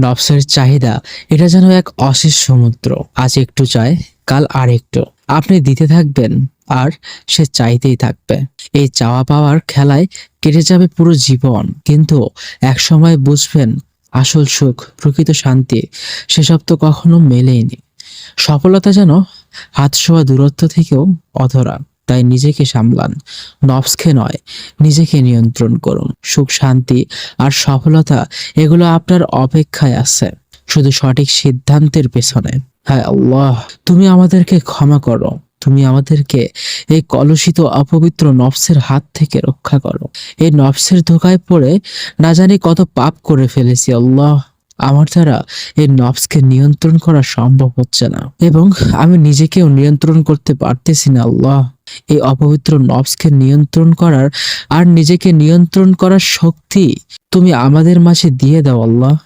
নফসের চাহিদা, এটা যেন এক অশেষ সমুদ্র। আজ একটু চায় কাল আর একটু। আপনি দিতে থাকবেন, আর সে চাইতেই থাকবে। এই চাওয়া পাওয়ার খেলায় কেটে যাবে পুরো জীবন। কিন্তু এক সময় বুঝবেন, আসল সুখ, প্রকৃত শান্তি, সেসব তো কখনো মেলেইনি। সফলতা যেন হাত ছোঁয়া দূরত্ব থেকেও অধরা। তাই নিজেকে সামলান। নফসকে নয়, নিজেকে নিয়ন্ত্রণ করুন। সুখ, শান্তি আর সফলতা, এগুলো আপনার অপেক্ষায় আছে। শুধু সঠিক সিদ্ধান্তের পেছনে। হ্যাঁ আল্লাহ, তুমি আমাদেরকে ক্ষমা করো। তুমি আমাদেরকে এই কলুষিত, অপবিত্র নফসের হাত থেকে রক্ষা করো। এই নফসের ধোকায় পড়ে না জানি কত পাপ করে ফেলেছি, আল্লাহ। আমার দ্বারা এই নফসকে নিয়ন্ত্রণ করা সম্ভব হচ্ছে না। এবং আমি নিজেকেও নিয়ন্ত্রণ করতে পারতেছি না, আল্লাহ। এই অপবিত্র নফসকে নিয়ন্ত্রণ করার আর নিজেকে নিয়ন্ত্রণ করার শক্তি তুমি আমাদের মাঝে দিয়ে দাও, আল্লাহ।